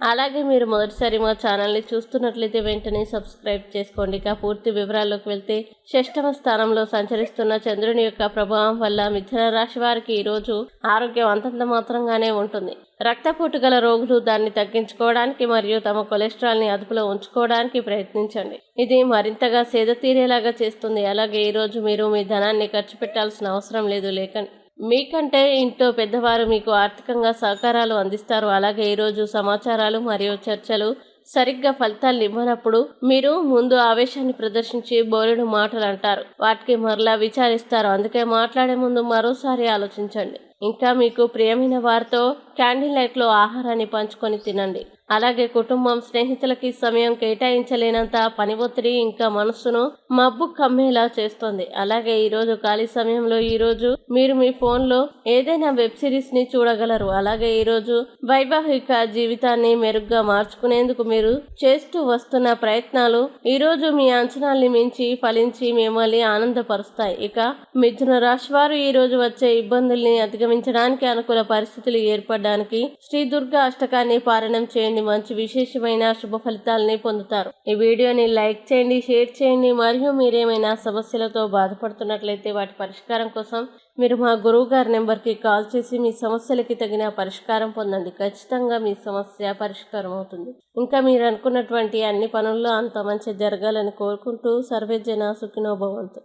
అలాగే మీరు మొదటిసారి మా ఛానల్ని చూస్తున్నట్లయితే వెంటనే సబ్స్క్రైబ్ చేసుకోండి. ఇక పూర్తి వివరాల్లోకి వెళ్తే షష్టమ స్థానంలో సంచరిస్తున్న చంద్రుని యొక్క ప్రభావం వల్ల మిథున రాశి వారికి ఈరోజు ఆరోగ్యం అంతంత మాత్రంగానే ఉంటుంది. రక్తపోటు గల రోగులు దాన్ని తగ్గించుకోవడానికి మరియు తమ కొలెస్ట్రాల్ని అదుపులో ఉంచుకోవడానికి ప్రయత్నించండి. ఇది మరింతగా సేద తీరేలాగా చేస్తుంది. అలాగే ఈరోజు మీరు మీ ధనాన్ని ఖర్చు పెట్టాల్సిన అవసరం లేదు లేకండి మీకంటే ఇంట్లో పెద్దవారు మీకు ఆర్థికంగా సహకారాలు అందిస్తారు. అలాగే ఈరోజు సమాచారాలు మరియు చర్చలు సరిగ్గా ఫలితాలు ఇవ్వనప్పుడు మీరు ముందు ఆవేశాన్ని ప్రదర్శించి బోలెడు మాటలు అంటారు. వాటికి మరలా విచారిస్తారు. అందుకే మాట్లాడే ముందు మరోసారి ఆలోచించండి. ఇంకా మీకు ప్రియమైన వారితో క్యాండిల్ లైట్లో ఆహారాన్ని పంచుకొని తినండి. అలాగే కుటుంబం స్నేహితులకి సమయం కేటాయించలేనంత పని ఒత్తిడి ఇంకా మనస్సును మబ్బు కమ్మేలా చేస్తుంది. అలాగే ఈరోజు ఖాళీ సమయంలో ఈరోజు మీరు మీ ఫోన్లో ఏదైనా వెబ్ సిరీస్ని చూడగలరు. అలాగే ఈరోజు వైవాహిక జీవితాన్ని మెరుగ్గా మార్చుకునేందుకు మీరు చేస్తూ వస్తున్న ప్రయత్నాలు ఈరోజు మీ అంచనాల్ని మించి ఫలించి మిమ్మల్ని ఆనందపరుస్తాయి. ఇక మిథున రాశి వారు ఈ రోజు వచ్చే ఇబ్బందుల్ని అధిగమించడానికి అనుకూల పరిస్థితులు ఏర్పడడానికి శ్రీ దుర్గా అష్టకాన్ని పారాయణం చేయండి. మంచి విశేషమైన శుభ ఫలితాలని పొందుతారు. ఈ వీడియోని లైక్ చేయండి షేర్ చేయండి. మరియు మీరేమైనా సమస్యలతో బాధపడుతున్నట్లయితే వాటి పరిష్కారం కోసం మీరు మా గురువు గారి నెంబర్కి కాల్ చేసి మీ సమస్యలకి తగిన పరిష్కారం పొందండి. ఖచ్చితంగా మీ సమస్య పరిష్కారం అవుతుంది. ఇంకా మీరు అనుకున్నటువంటి అన్ని పనుల్లో అంత మంచి జరగాలని కోరుకుంటూ సర్వేజన సుఖినోభవంతు